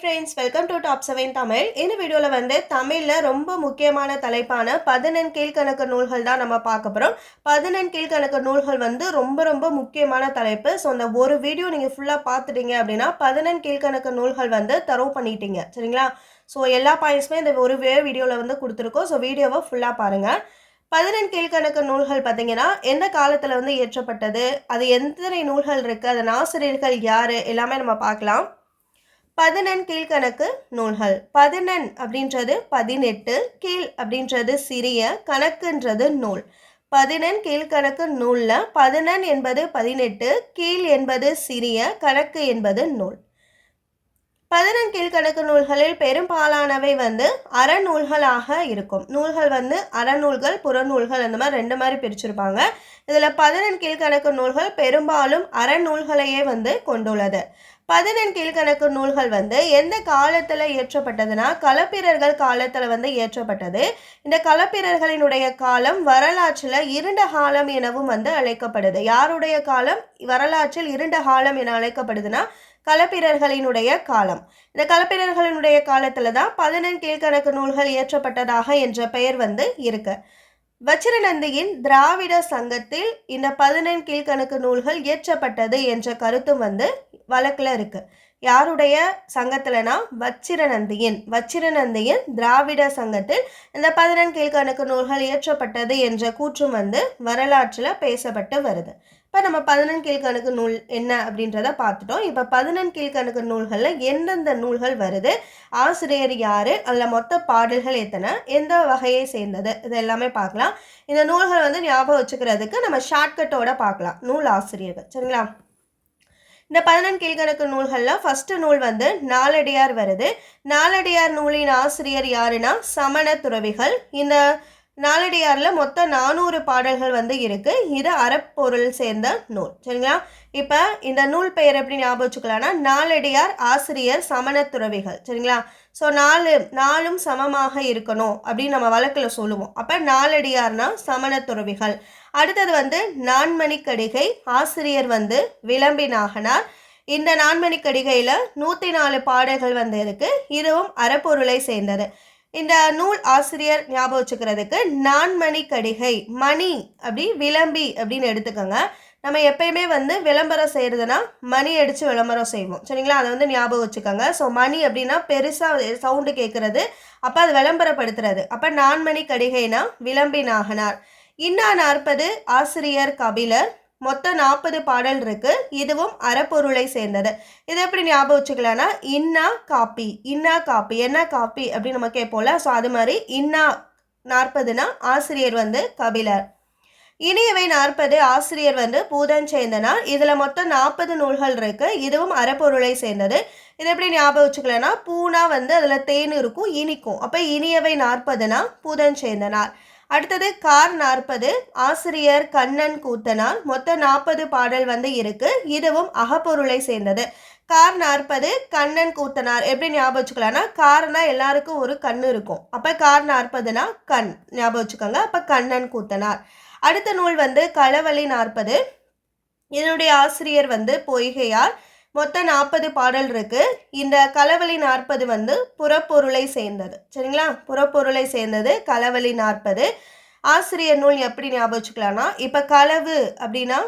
Friends welcome to top seven Tamil இந்த வீடியோவில் வந்து தமிழில் ரொம்ப முக்கியமான தலைப்பான பதினெண் கீழ்கணக்கு நூல்கள் தான் நம்ம பார்க்க போகிறோம் பதினெண் கீழ்கணக்கு நூல்கள் வந்து ரொம்ப ரொம்ப முக்கியமான தலைப்பு. ஸோ அந்த ஒரு வீடியோ நீங்கள் ஃபுல்லாக பார்த்துட்டீங்க அப்படின்னா பதினெண் கீழ்கணக்கு நூல்கள் வந்து தரவு பண்ணிட்டீங்க. சரிங்களா? ஸோ எல்லா பாயிண்ட்ஸுமே இந்த ஒரு வே வீடியோவில் வந்து கொடுத்துருக்கோம். ஸோ வீடியோவை ஃபுல்லாக பாருங்கள் பதினெண் கீழ்கணக்கு நூல்கள் பார்த்தீங்கன்னா எந்த காலத்தில் வந்து இயற்றப்பட்டது? அது எத்தனை நூல்கள் இருக்குது அதன் ஆசிரியர்கள் யார்? எல்லாமே நம்ம பார்க்கலாம். பதினெண் கீழ்கணக்கு நூல்கள். பதினெண் அப்படின்றது பதினெட்டு கீழ் அப்படின்றது சிறிய கணக்குன்றது நூல். பதினெண் கீழ்கணக்கு நூலில் பதினெண் என்பது பதினெட்டு கீழ் என்பது சிறிய கணக்கு என்பது நூல். பதினெண் கீழ்கணக்கு நூல்களில் பெரும்பாலானவை வந்து அறநூல்களாக இருக்கும். நூல்கள் வந்து அறநூல்கள் புறநூல்கள் அந்த மாதிரி ரெண்டு மாதிரி பிரிச்சிருப்பாங்க. இதில் பதினெண் கீழ்கணக்கு நூல்கள் பெரும்பாலும் அறநூல்களையே வந்து கொண்டுள்ளது. பதினெண் கீழ்கணக்கு நூல்கள் வந்து எந்த காலத்தில் இயற்றப்பட்டதுன்னா களப்பிரர்கள் காலத்தில் வந்து இயற்றப்பட்டது. இந்த களப்பிரர்களினுடைய காலம் வரலாற்றில் இருண்ட காலம் எனவும் வந்து அழைக்கப்படுது. யாருடைய காலம்? வரலாற்றில் இருண்ட காலம் என அழைக்கப்படுதுன்னா களப்பிரர்களினுடைய காலம். இந்த களப்பிரர்களினுடைய காலத்தில் தான் பதினெண் கீழ்கணக்கு நூல்கள் இயற்றப்பட்டதாக என்ற பெயர் வந்து இருக்கு. வச்சிரநந்தியின் திராவிட சங்கத்தில் இந்த பதினெண் கீழ்கணக்கு நூல்கள் இயற்றப்பட்டது என்ற கருத்தும் வந்து வழக்கில் இருக்கு. யாருடைய சங்கத்தில்னா? வச்சிரநந்தியின். வச்சிரநந்தியின் திராவிட சங்கத்தில் இந்த பதினெண் கீழ்கணக்கு நூல்கள் இயற்றப்பட்டது என்ற கூற்றும் வந்து வரலாற்றில் பேசப்பட்டு வருது. இப்போ நம்ம பதினெண் கீழ்கணக்கு நூல் என்ன அப்படின்றத பார்த்துட்டோம். இப்போ பதினெண் கீழ்கணக்கு நூல்களில் எந்தெந்த நூல்கள் வருது? ஆசிரியர் யார்? அதில் மொத்த பாடல்கள் எத்தனை? எந்த வகையை சேர்ந்தது? இது எல்லாமே பார்க்கலாம். இந்த நூல்கள் வந்து ஞாபகம் வச்சுக்கிறதுக்கு நம்ம ஷார்ட்கட்டோட பார்க்கலாம். நூல் ஆசிரியர்கள். சரிங்களா? இந்த பதினெண் கீழ்கணக்கு நூல்களில் ஃபஸ்ட்டு நூல் வந்து நாலடியார் வருது. நாலடியார் நூலின் ஆசிரியர் யாருன்னா? சமண துறவிகள். இந்த நாலடியாரில் மொத்தம் நானூறு பாடல்கள் வந்து இருக்குது இது அறப்பொருள் சேர்ந்த நூல். சரிங்களா? இப்போ இந்த நூல் பெயர் எப்படி ஞாபகம் வச்சுக்கலாம்னா நாலடியார் ஆசிரியர் சமணத்துறவிகள். சரிங்களா? ஸோ நாலு நாலும் சமமாக இருக்கணும் அப்படின்னு நம்ம வழக்கில் சொல்லுவோம். அப்போ நாலடியார்னா சமணத்துறவிகள். அடுத்தது வந்து நான்மணிக்கடிகை ஆசிரியர் வந்து விளம்பினாகனார் இந்த நான்மணிக்கடிகையில் நூற்றி நாலு பாடல்கள் வந்து இருக்குது இதுவும் அறப்பொருளை சேர்ந்தது. இந்த நூல் ஆசிரியர் ஞாபகம் வச்சுக்கிறதுக்கு நான்மணி கடிகை மணி அப்படி விளம்பி அப்படின்னு எடுத்துக்கோங்க. நம்ம எப்பயுமே வந்து விளம்பரம் செய்கிறதுனா மணி அடித்து விளம்பரம் செய்வோம். சரிங்களா? அதை வந்து ஞாபகம் வச்சுக்கோங்க. ஸோ மணி அப்படின்னா பெருசாக சவுண்டு கேட்குறது அப்போ அது விளம்பரப்படுத்துறது. அப்போ நான்மணி கடிகைனா விளம்பி நாகனார் இன்னா நாற்பது ஆசிரியர் கபிலர் மொத்தம் நாற்பது பாடல் இருக்கு. இதுவும் அறப்பொருளை சேர்ந்தது. இதை எப்படி ஞாபகம் வச்சுக்கலாம்னா இன்னா காப்பி இன்னா காப்பி என்ன காப்பி அப்படின்னு நம்ம கேட்போம்ல ஸோ அது மாதிரி இன்னா நாற்பதுனா ஆசிரியர் வந்து கபிலர். இனியவை நாற்பது ஆசிரியர் வந்து பூதன் சேர்ந்தனார் இதில் மொத்தம் நாற்பது நூல்கள் இருக்குது இதுவும் அறப்பொருளை சேர்ந்தது. இது எப்படி ஞாபகம் வச்சுக்கலன்னா பூனா வந்து அதில் தேன் இருக்கும் இனிக்கும். அப்போ இனியவை நாற்பதுனா பூதன் சேர்ந்தனார் அடுத்தது கார் நாற்பது ஆசிரியர் கண்ணன் கூத்தனால் மொத்த நாற்பது பாடல் வந்து இருக்கு. இதுவும் அகப்பொருளை சேர்ந்தது. கார் நாற்பது கண்ணன் கூத்தனார். எப்படி ஞாபகம் வச்சுக்கலாம்னா கார்னா எல்லாருக்கும் ஒரு கண் இருக்கும். அப்போ கார் நாற்பதுனா கண். ஞாபகம் வச்சுக்கோங்க. அப்போ கண்ணன் கூத்தனார். அடுத்த நூல் வந்து களவழி நாற்பது. இதனுடைய ஆசிரியர் வந்து பொய்கையார். மொத்தம் நாற்பது பாடல் இருக்குது இந்த களவழி நாற்பது வந்து புறப்பொருளை சேர்ந்தது. சரிங்களா? புறப்பொருளை சேர்ந்தது களவழி நாற்பது. ஆசிரியர் நூல் எப்படி ஞாபகம் வச்சுக்கலாம்னா இப்போ களவு அப்படின்னா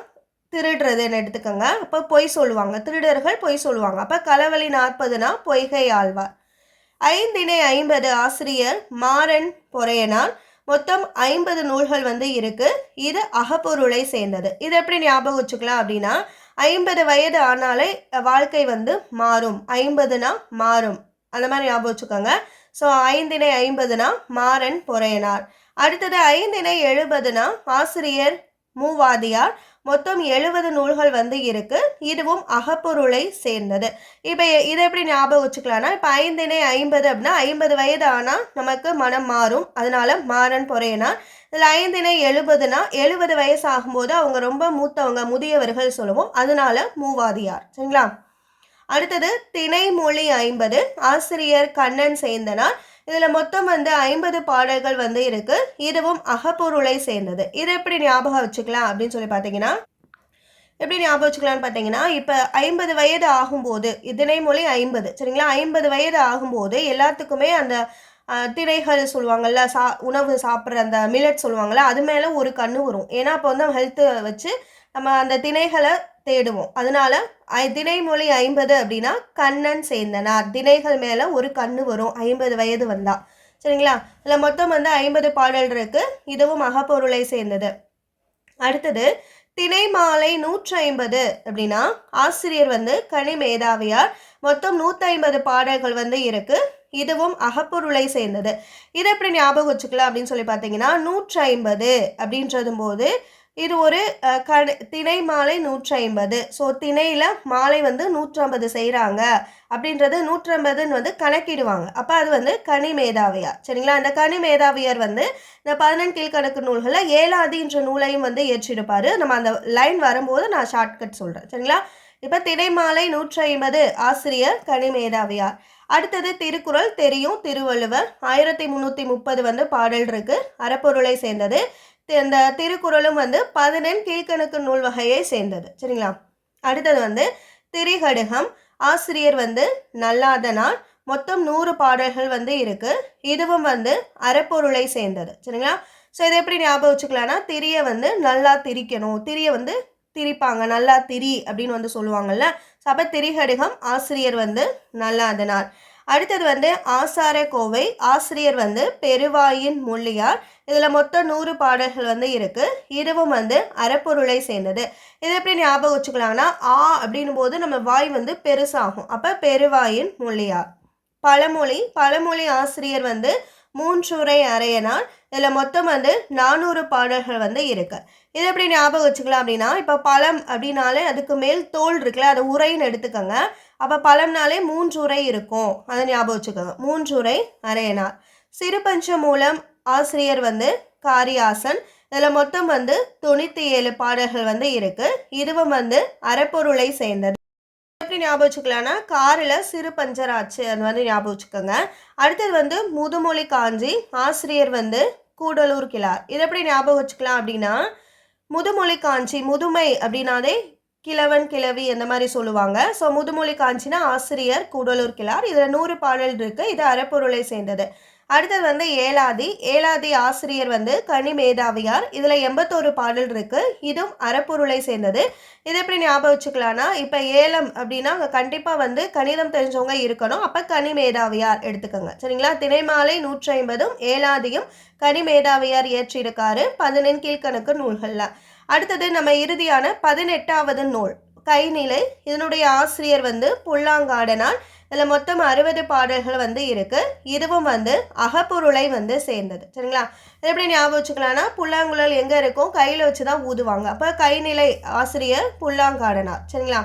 திருடுறதுன்னு எடுத்துக்கோங்க. அப்போ பொய் சொல்லுவாங்க. திருடர்கள் பொய் சொல்லுவாங்க. அப்போ களவழி நாற்பதுனா பொய்கை ஆழ்வார். ஐந்தினை ஐம்பது ஆசிரியர் மாறன் பொறையனார் மொத்தம் ஐம்பது நூல்கள் வந்து இருக்கு. இது அகப்பொருளை சேர்ந்தது. இது எப்படி ஞாபகம் வச்சுக்கலாம் அப்படின்னா ஐம்பது வயது ஆனாலே வாழ்க்கை வந்து மாறும். ஐம்பதுனா மாறும். அந்த மாதிரி ஞாபகம் வச்சுக்கோங்க. ஸோ ஐந்தினை ஐம்பதுனா மாறன் பொறையனார் அடுத்தது ஐந்தினை எழுபதுனா ஆசிரியர் மூவாதியார். மொத்தம் எழுபது நூல்கள் வந்து இருக்கு. இதுவும் அகப்பொருளை சேர்ந்தது. இப்போ இதை எப்படி ஞாபகம் வச்சுக்கலாம்னா இப்போ ஐந்தினை ஐம்பது அப்படின்னா ஐம்பது வயது ஆனால் நமக்கு மனம் மாறும். அதனால மாறன் பொறையனா இதில் ஐந்தினை எழுபதுனா எழுபது வயசு ஆகும்போது அவங்க ரொம்ப மூத்தவங்க முதியவர்கள் சொல்லுவோம். அதனால மூவாதியார். சரிங்களா? அடுத்தது திணைமொழி ஐம்பது. ஆசிரியர் கண்ணன் சேர்ந்தனால் இதில் மொத்தம் வந்து ஐம்பது பாடல்கள் வந்து இருக்கு. இதுவும் அகப்பொருளை சேர்ந்தது. இதை எப்படி ஞாபகம் வச்சுக்கலாம் அப்படின்னு சொல்லி பார்த்தீங்கன்னா எப்படி ஞாபகம் வச்சுக்கலாம்னு பார்த்தீங்கன்னா இப்போ ஐம்பது வயது ஆகும்போது இதனை மொழி ஐம்பது சரிங்களா? ஐம்பது வயது ஆகும்போது எல்லாத்துக்குமே அந்த திரைகள் திணைகள் சா உணவு சாப்பிட்ற அந்த மில்லட் சொல்லுவாங்கள்ல அது மேலே ஒரு கண்ணு வரும். ஏன்னா அப்போ வந்து ஹெல்த்தை வச்சு நம்ம அந்த திணைகளை தேடுவோம். அதனால ஐ- திணைமொழி ஐம்பது அப்படின்னா கண்ணன் சேர்ந்தனார். திணைகள் மேலே ஒரு கண்ணு வரும். ஐம்பது வயது வந்தா. சரிங்களா? இதில் மொத்தம் வந்து ஐம்பது பாடல் இருக்கு. இதுவும் அகப்பொருளை சேர்ந்தது. அடுத்தது திணை மாலை நூற்றி ஐம்பது அப்படின்னா ஆசிரியர் வந்து கனி மேதாவியார். மொத்தம் நூற்றி ஐம்பது பாடல்கள் வந்து இருக்கு. இதுவும் அகப்பொருளை சேர்ந்தது. இதை எப்படி ஞாபகம் வச்சுக்கலாம் அப்படின்னு சொல்லி பார்த்தீங்கன்னா நூற்றி ஐம்பது அப்படின்றதும் போது இது ஒரு கண திணை மாலை நூற்றி ஐம்பது ஸோ திணையில் மாலை வந்து நூற்றம்பது செய்கிறாங்க அப்படின்றது நூற்றம்பதுன்னு வந்து கணக்கிடுவாங்க. அப்போ அது வந்து கனி மேதாவியார். சரிங்களா? அந்த கனி மேதாவியார் வந்து இந்த பதினெண் கீழ்கணக்கு நூல்களில் ஏழாதின்ற நூலையும் வந்து ஏற்றிருப்பார். நம்ம அந்த லைன் வரும்போது நான் ஷார்ட்கட் சொல்கிறேன் சரிங்களா? இப்போ திணைமாலை நூற்றி ஐம்பது ஆசிரியர் கனி மேதாவியார். அடுத்தது திருக்குறள் தெரியும். திருவள்ளுவர் ஆயிரத்தி முந்நூற்றி முப்பது வந்து பாடல் இருக்கு. அறப்பொருளை சேர்ந்தது. இந்த திருக்குறளும் வந்து பதினெண் கீழ்கணக்கு நூல் வகையை சேர்ந்தது. சரிங்களா? அடுத்தது வந்து திரிகடுகம். ஆசிரியர் வந்து நல்லாதனால் மொத்தம் நூறு பாடல்கள் வந்து இருக்கு. இதுவும் வந்து அறப்பொருளை சேர்ந்தது. சரிங்களா? ஸோ இதை எப்படி ஞாபகம் வச்சுக்கலாம்னா திரிய வந்து நல்லா திரிக்கணும். திரிய வந்து திரிப்பாங்க. நல்லா திரி அப்படின்னு வந்து சொல்லுவாங்கல்ல? ஸோ அப்போ திரிகடுகம் ஆசிரியர் வந்து நல்லாதனால் அடுத்தது வந்து ஆசார கோவை ஆசிரியர் வந்து பெருவாயின் முள்ளியார். இதில் மொத்தம் நூறு பாடல்கள் வந்து இருக்கு. இதுவும் வந்து அறப்பொருளை சேர்ந்தது. இது எப்படி ஞாபகம் வச்சுக்கலாம்னா ஆ அப்படின்னும் போது நம்ம வாய் வந்து பெருசாகும். அப்போ பெருவாயின் முள்ளியார். பழமொழி பழமொழி ஆசிரியர் வந்து மூன்றுரை அறையனால் இதில் மொத்தம் வந்து நானூறு பாடல்கள் வந்து இருக்குது இது எப்படி ஞாபகம் வச்சுக்கலாம் அப்படின்னா இப்போ பழம் அப்படின்னாலே அதுக்கு மேல் தோல் இருக்குல்ல அதை உரைன்னு எடுத்துக்கோங்க. அப்போ பழம்னாலே மூன்று உரை இருக்கும். அதை ஞாபகம் வச்சுக்கோங்க. மூன்று உரை அரையனார் சிறுபஞ்ச மூலம் ஆசிரியர் வந்து காரியாசன். இதில் மொத்தம் வந்து தொண்ணூற்றி ஏழு பாடல்கள் வந்து இருக்கு. இதுவும் வந்து அறப்பொருளை சேர்ந்தது. எப்படி ஞாபகம் வச்சுக்கலாம்னா காரில் சிறு பஞ்சர் ஆச்சு அது வந்து ஞாபகம் வச்சுக்கோங்க. அடுத்தது வந்து முதுமொழி காஞ்சி ஆசிரியர் வந்து கூடலூர் கிளார் இது எப்படி ஞாபகம் வச்சுக்கலாம் அப்படின்னா முதுமொழி காஞ்சி முதுமை அப்படின்னாலே கிழவன் கிழவி அந்த மாதிரி சொல்லுவாங்க. ஸோ முதுமொழி காஞ்சினா ஆசிரியர் கூடலூர் கிளார் இதில் நூறு பாடல் இருக்குது இது அறப்பொருளை சேர்ந்தது. அடுத்தது வந்து ஏலாதி. ஏலாதி ஆசிரியர் வந்து கனி மேதாவியார். இதில் எண்பத்தோரு பாடல் இருக்குது இதுவும் அறப்பொருளை சேர்ந்தது. இது எப்படி ஞாபகம் வச்சுக்கலாம்னா இப்போ ஏலம் அப்படின்னா அங்கே கண்டிப்பாக வந்து கணிதம் தெரிஞ்சவங்க இருக்கணும். அப்போ கனி மேதாவியார் எடுத்துக்கோங்க. சரிங்களா? தினைமாலை நூற்றி ஐம்பதும் ஏலாதியும் கனி மேதாவியார் இயற்றியிருக்காரு. பதினெண் கீழ்கணக்கு நூல்களில். அடுத்தது நம்ம இறுதியான பதினெட்டாவது நூல் கைநிலை. இதனுடைய ஆசிரியர் வந்து புல்லாங்காடனார் இதில் மொத்தம் அறுபது பாடல்கள் வந்து இருக்குது இதுவும் வந்து அகப்பொருளை வந்து சேர்ந்தது. சரிங்களா? எப்படி ஞாபகம் வச்சுக்கலாம்னா புல்லாங்குழல் எங்கே இருக்கும்? கையில் வச்சு தான் ஊதுவாங்க. அப்போ கைநிலை ஆசிரியர் புல்லாங்காடனார். சரிங்களா?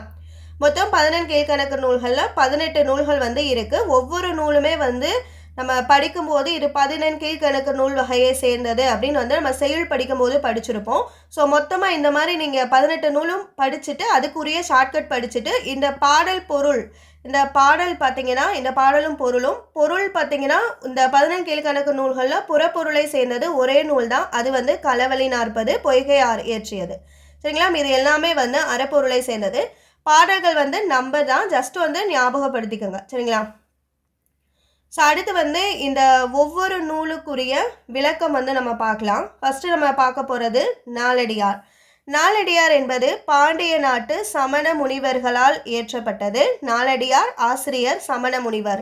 மொத்தம் பதினெண் கீழ்கணக்கு நூல்களில் பதினெட்டு நூல்கள் வந்து இருக்குது ஒவ்வொரு நூலுமே வந்து நம்ம படிக்கும்போது இது பதினெண் கீழ்கணக்கு நூல் வகையை சேர்ந்தது அப்படின்னு வந்து நம்ம செயல் படிக்கும்போது படிச்சிருப்போம். ஸோ மொத்தமாக இந்த மாதிரி நீங்கள் பதினெட்டு நூலும் படிச்சுட்டு அதுக்குரிய ஷார்ட்கட் படிச்சுட்டு இந்த பாடல் பொருள் இந்த பாடல் பார்த்தீங்கன்னா இந்த பாடலும் பொருளும் பொருள் பார்த்தீங்கன்னா இந்த பதினெண் கீழ்கணக்கு நூல்களில் புறப்பொருளை சேர்ந்தது ஒரே நூல் தான். அது வந்து களவழி நாற்பது பொய்கையார் இயற்றியது. சரிங்களா? இது எல்லாமே வந்து அறப்பொருளை சேர்ந்தது. பாடல்கள் வந்து நம்ம தான். ஜஸ்ட் வந்து ஞாபகப்படுத்திக்கோங்க. சரிங்களா? ஸோ அடுத்து வந்து இந்த ஒவ்வொரு நூலுக்குரிய விளக்கம் வந்து நம்ம பார்க்கலாம். ஃபஸ்ட்டு நம்ம பார்க்க போகிறது நாலடியார். நாலடியார் என்பது பாண்டிய நாட்டு சமண முனிவர்களால் இயற்றப்பட்டது. நாலடியார் ஆசிரியர் சமண முனிவர்.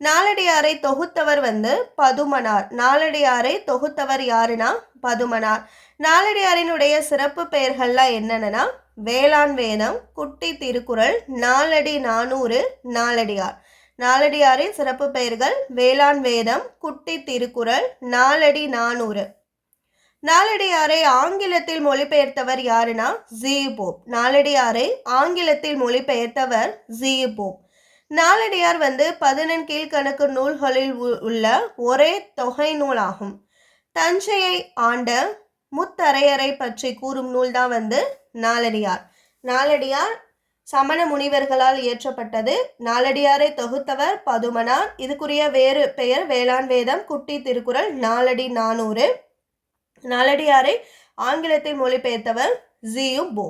நாலடியாரை தொகுத்தவர் வந்து பதுமனார். நாலடியாரை தொகுத்தவர் யாருன்னா பதுமனார். நாலடியாரினுடைய சிறப்பு பெயர்கள்லாம் என்னென்னா வேளாண் வேதம் குட்டி திருக்குறள் நாலடி நானூறு நாலடியார். நாலடியாரின் சிறப்பு பெயர்கள் வேளாண் வேதம் குட்டி திருக்குறள் நாலடி நானூறு. நாலடியாரை ஆங்கிலத்தில் மொழிபெயர்த்தவர் யாருன்னா ஜியு நாலடியாரை ஆங்கிலத்தில் மொழிபெயர்த்தவர் ஜியு நாளடியார் நாலடியார் வந்து பதினெண் கீழ்கணக்கு நூல்களில் உ- உள்ள ஒரே தொகை நூலாகும். தஞ்சையை ஆண்ட முத்தரையரை பற்றி கூறும் நூல் தான் வந்து நாலடியார் நாலடியார் சமண முனிவர்களால் இயற்றப்பட்டது. நாலடியாரை தொகுத்தவர் பதுமனார். இதுக்குரிய வேறு பெயர் வேளாண் வேதம் குட்டி திருக்குறள் நாலடி நானூறு. நாலடியாரை ஆங்கிலத்தில் மொழிபெயர்த்தவர் ஜியு போ.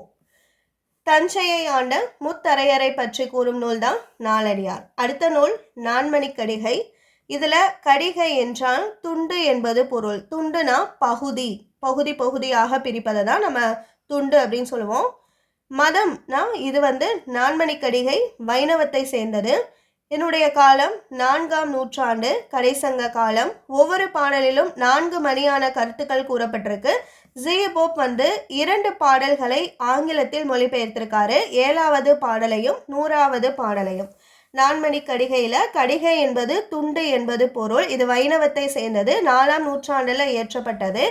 தஞ்சையை ஆண்ட முத்தரையரை பற்றி கூறும் நூல் தான் நாலடியார் அடுத்த நூல் நான்மணி கடிகை இதில் கடிகை என்றால் துண்டு என்பது பொருள். துண்டுனா பகுதி. பகுதி பகுதியாக பிரிப்பதை தான் நம்ம துண்டு அப்படின்னு சொல்லுவோம். மதம்னா இது வந்து நான்மணி கடிகை வைணவத்தை சேர்ந்தது. என்னுடைய காலம் நான்காம் நூற்றாண்டு கடைசங்க காலம். ஒவ்வொரு பாடலிலும் நான்கு மணியான கருத்துக்கள் கூறப்பட்டிருக்கு. ஜிய போப் வந்து இரண்டு பாடல்களை ஆங்கிலத்தில் மொழிபெயர்த்திருக்காரு. ஏழாவது பாடலையும் நூறாவது பாடலையும். நான்மணி கடிகையில் கடிகை என்பது துண்டு என்பது பொருள். இது வைணவத்தை சேர்ந்தது. நாலாம் நூற்றாண்டில் இயற்றப்பட்டது.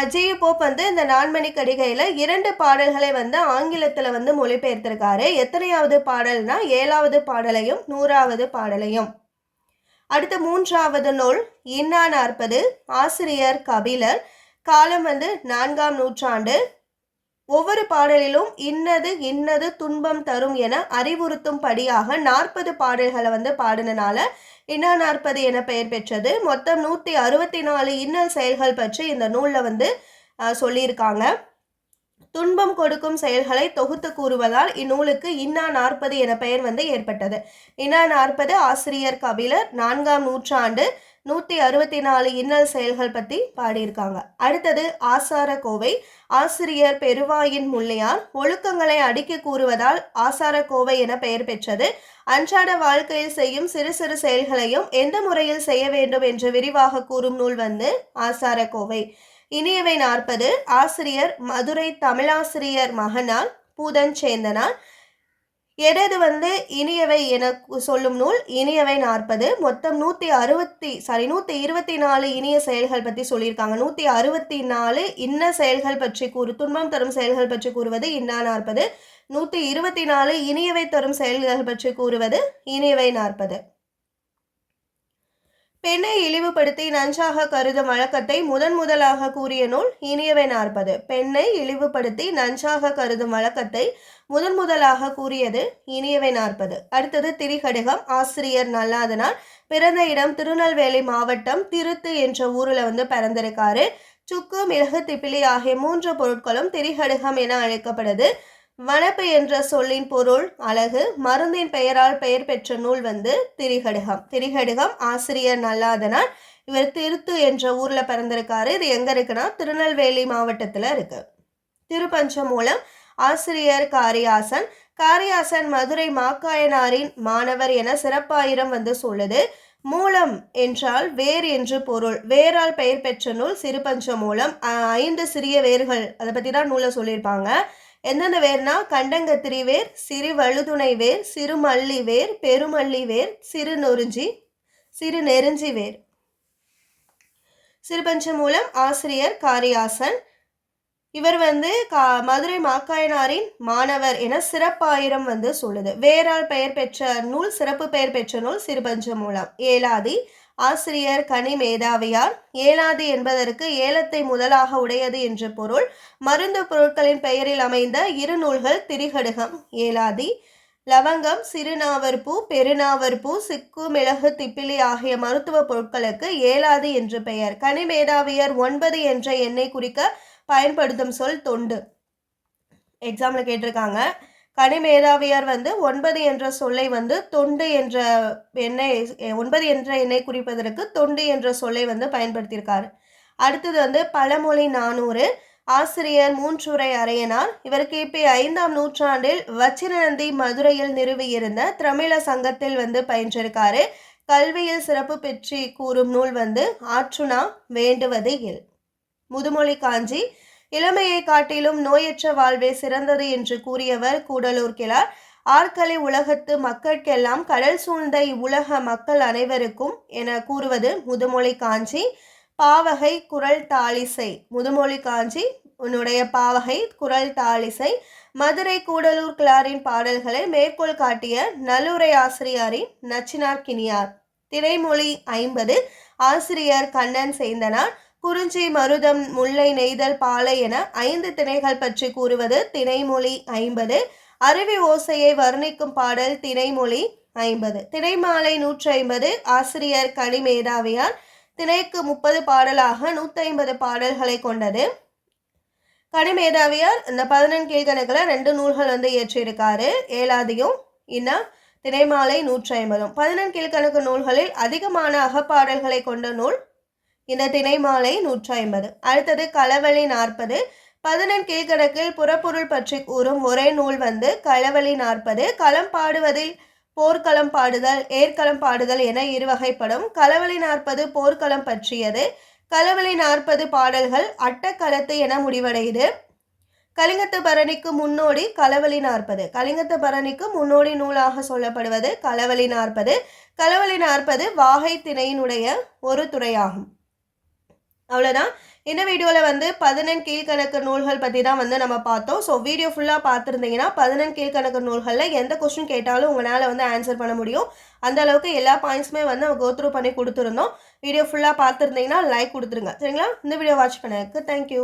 அஜய் போப் வந்து இந்த நான்மணி கடிகையில் இரண்டு பாடல்களை வந்து ஆங்கிலத்தில் வந்து மொழிபெயர்த்திருக்காரு. எத்தனையாவது பாடல்னா ஏழாவது பாடலையும் நூறாவது பாடலையும். அடுத்த மூன்றாவது நூல் இன்னா நாற்பது ஆசிரியர் கபிலர். காலம் வந்து நான்காம் நூற்றாண்டு. ஒவ்வொரு பாடலிலும் இன்னது இன்னது துன்பம் தரும் என அறிவுறுத்தும் படியாக நாற்பது பாடல்களை வந்து பாடினால இன்னா நாற்பது என பெயர் பெற்றது. மொத்தம் நூற்றி அறுபத்தி நாலு இன்னல் செயல்கள் பற்றி இந்த நூலில் வந்து சொல்லியிருக்காங்க. துன்பம் கொடுக்கும் செயல்களை தொகுத்து கூறுவதால் இந்நூலுக்கு இன்னா நாற்பது என பெயர் வந்து ஏற்பட்டது. இன்னா நாற்பது ஆசிரியர் கபிலர் நான்காம் நூற்றாண்டு நூற்றி அறுபத்தி நாலு இன்னல் செயல்கள் பற்றி பாடியிருக்காங்க. அடுத்தது ஆசார கோவை. ஆசிரியர் பெருவாயின் முள்ளையார் ஒழுக்கங்களை அடுக்கி கூறுவதால் ஆசார கோவை என பெயர் பெற்றது. அன்றாட வாழ்க்கையில் செய்யும் சிறு சிறு செயல்களையும் எந்த முறையில் செய்ய வேண்டும் என்று விரிவாக கூறும் நூல் வந்து ஆசார கோவை. இனியவை நாற்பது ஆசிரியர் மதுரை தமிழாசிரியர் மகனால் பூதன் சேந்தனால் எடது வந்து இனியவை என சொல்லும் நூல் இனியவை நாற்பது. மொத்தம் நூற்றி அறுபத்தி சாரி நூற்றி இருபத்தி நாலு இனிய செயல்கள் பற்றி சொல்லியிருக்காங்க. நூற்றி அறுபத்தி நாலு இன்ன செயல்கள் பற்றி கூறு துன்பம் தரும் செயல்கள் பற்றி கூறுவது இன்னா நாற்பது. நூற்றி இருபத்தி நாலு இனியவை தரும் செயல்கள் பற்றி கூறுவது இனியவை நாற்பது. பெண்ணை இழிவுபடுத்தி நஞ்சாக கருதும் வழக்கத்தை முதன் முதலாக கூறிய நூல் இனியவை நாற்பது. பெண்ணை இழிவுபடுத்தி நஞ்சாக கருதும் வழக்கத்தை முதன் முதலாக கூறியது இனியவை நாற்பது. அடுத்தது திரிகடுகம் ஆசிரியர் நல்லாதனால். பிறந்த இடம் திருநெல்வேலி மாவட்டம் திருத்து என்ற ஊரில் வந்து பிறந்திருக்காரு. சுக்கு மிளகு திப்பிலி ஆகிய மூன்று பொருட்களும் திரிகடுகம் என அழைக்கப்படுது. வனப்பு என்ற சொல்லின் பொருள் அழகு. மருந்தின் பெயரால் பெயர் பெற்ற நூல் வந்து திரிகடுகம். திரிகடுகம் ஆசிரியர் நல்லாதனார். இவர் திருத்து என்ற ஊரில் பிறந்திருக்காரு. இது எங்கே இருக்குன்னா திருநெல்வேலி மாவட்டத்தில் இருக்கு. திருப்பஞ்சம் மூலம் ஆசிரியர் காரியாசன். காரியாசன் மதுரை மாக்காயனாரின் மாணவர் என சிறப்பாயிரம் வந்து சொல்லுது. மூலம் என்றால் வேர் என்று பொருள். வேரால் பெயர் பெற்ற நூல் சிறுபஞ்ச மூலம் ஐந்து சிறிய வேர்கள். அதை பற்றி தான் நூலை சொல்லியிருப்பாங்க. என்னென்ன வேர்னா கண்டங்கத்திரி வேர் சிறு வழுதுணை வேர் சிறு மல்லி வேர் பெருமல்லி வேர் சிறு நொறுஞ்சி சிறு நெருஞ்சி வேர் சிறுபஞ்சம் மூலம் ஆசிரியர் காரியாசன். இவர் வந்து கா மதுரை மாக்காயனாரின் மாணவர் என சிறப்பாயிரம் வந்து சொல்லுது. வேறால் பெயர் பெற்ற நூல் சிறப்பு பெயர் பெற்ற நூல் சிறுபஞ்ச மூலம் ஏலாதி ஆசிரியர் கனி மேதாவியார் ஏலாது என்பதற்கு ஏலத்தை முதலாக உடையது என்று பொருள். மருந்து பொருட்களின் பெயரில் அமைந்த இரு நூல்கள் திரிகடுகம் ஏலாதி லவங்கம் சிறுநாவற்பூ பெருநாவற்பூ சிக்கு மிளகு திப்பிலி ஆகிய மருத்துவ பொருட்களுக்கு ஏலாது என்று பெயர். கனிமேதாவியர் ஒன்பது என்ற எண்ணை குறிக்க பயன்படுத்தும் சொல் தொண்டு. எக்ஸாமில் கேட்டிருக்காங்க. கனிமேதாவியார் வந்து ஒன்பது என்ற சொல்லை வந்து தொண்டு என்ற எண்ணெய் ஒன்பது என்ற எண்ணெய் குறிப்பதற்கு தொண்டு என்ற சொல்லை வந்து பயன்படுத்தியிருக்காரு. அடுத்தது வந்து பழமொழி நானூறு ஆசிரியர் மூன்றுரை அறையனார் இவர் கிபி ஐந்தாம் நூற்றாண்டில் வச்சிரநந்தி மதுரையில் நிறுவியிருந்த திரமிழ சங்கத்தில் வந்து பயின்றிருக்காரு. கல்வியில் சிறப்பு பெற்றி கூறும் நூல் வந்து ஆற்றுனா வேண்டுவது இல். முதுமொழி காஞ்சி இளமையை காட்டிலும் நோயற்ற வாழ்வே சிறந்தது என்று கூறியவர் கூடலூர் கிளார் ஆற்கலை உலகத்து மக்களுக்கெல்லாம் கடல் சூழ்ந்த இவ்வுலக மக்கள் அனைவருக்கும் என கூறுவது முதுமொழி காஞ்சி. பாவகை குரல் தாளிசை. முதுமொழி காஞ்சி உன்னுடைய பாவகை குரல் தாளிசை. மதுரை கூடலூர் கிளாரின் பாடல்களை மேற்கோள் காட்டிய நல்லுரை ஆசிரியாரின் நச்சினார் கினியார் திரைமொழி ஐம்பது. ஆசிரியர் கண்ணன் சேந்தனார் குறிஞ்சி மருதம் முல்லை நெய்தல் பாலை என ஐந்து திணைகள் பற்றி கூறுவது திணைமொழி ஐம்பது. அருவி ஓசையை வர்ணிக்கும் பாடல் திணைமொழி ஐம்பது. திணைமாலை நூற்றி ஐம்பது ஆசிரியர் கனிமேதாவியார் திணைக்கு முப்பது பாடலாக நூற்றி ஐம்பது பாடல்களை கொண்டது. கனிமேதாவியார் இந்த பதினெண் கீழ்கணக்கில் ரெண்டு நூல்கள் வந்து இயற்றியிருக்காரு. ஏழாதியும் இன்னும் திணைமாலை நூற்றி ஐம்பதும் பதினெண் கீழ்கணக்கு நூல்களில் அதிகமான அகப்பாடல்களை கொண்ட நூல் இந்த திணைமாலை நூற்றி ஐம்பது அடுத்தது களவழி நாற்பது. பதினெண் கீழ்கணக்கில் புறப்பொருள் பற்றி கூறும் ஒரே நூல் வந்து களவழி நாற்பது. களம் பாடுவதில் போர்க்களம் பாடுதல் ஏற்களம் பாடுதல் என இருவகைப்படும். களவழி நாற்பது போர்க்களம் பற்றியது. களவழி நாற்பது பாடல்கள் அட்டக்களத்து என முடிவடையுது. கலிங்கத்து பரணிக்கு முன்னோடி களவழி நாற்பது. கலிங்கத்து பரணிக்கு முன்னோடி நூலாக சொல்லப்படுவது களவழி நாற்பது. களவழி நாற்பது வாகை திணையினுடைய ஒரு துறையாகும். அவ்வளோதான் இந்த வீடியோவில் வந்து பதினெண் கீழ்கணக்கு நூல்கள் பற்றி தான் வந்து நம்ம பார்த்தோம். ஸோ வீடியோ ஃபுல்லாக பார்த்துருந்தீங்கன்னா பதினெண் கீழ்கணக்கு நூல்களில் எந்த கொஸ்டின் கேட்டாலும் உங்களால் வந்து ஆன்சர் பண்ண முடியும். அந்த அளவுக்கு எல்லா பாயிண்ட்ஸுமே வந்து நம்ம கோத்ரூ பண்ணி கொடுத்துருந்தோம். வீடியோ ஃபுல்லாக பார்த்துருந்தீங்கன்னா லைக் கொடுத்துருங்க. சரிங்களா? இந்த வீடியோ வாட்ச் பண்ணதுக்கு தேங்க்யூ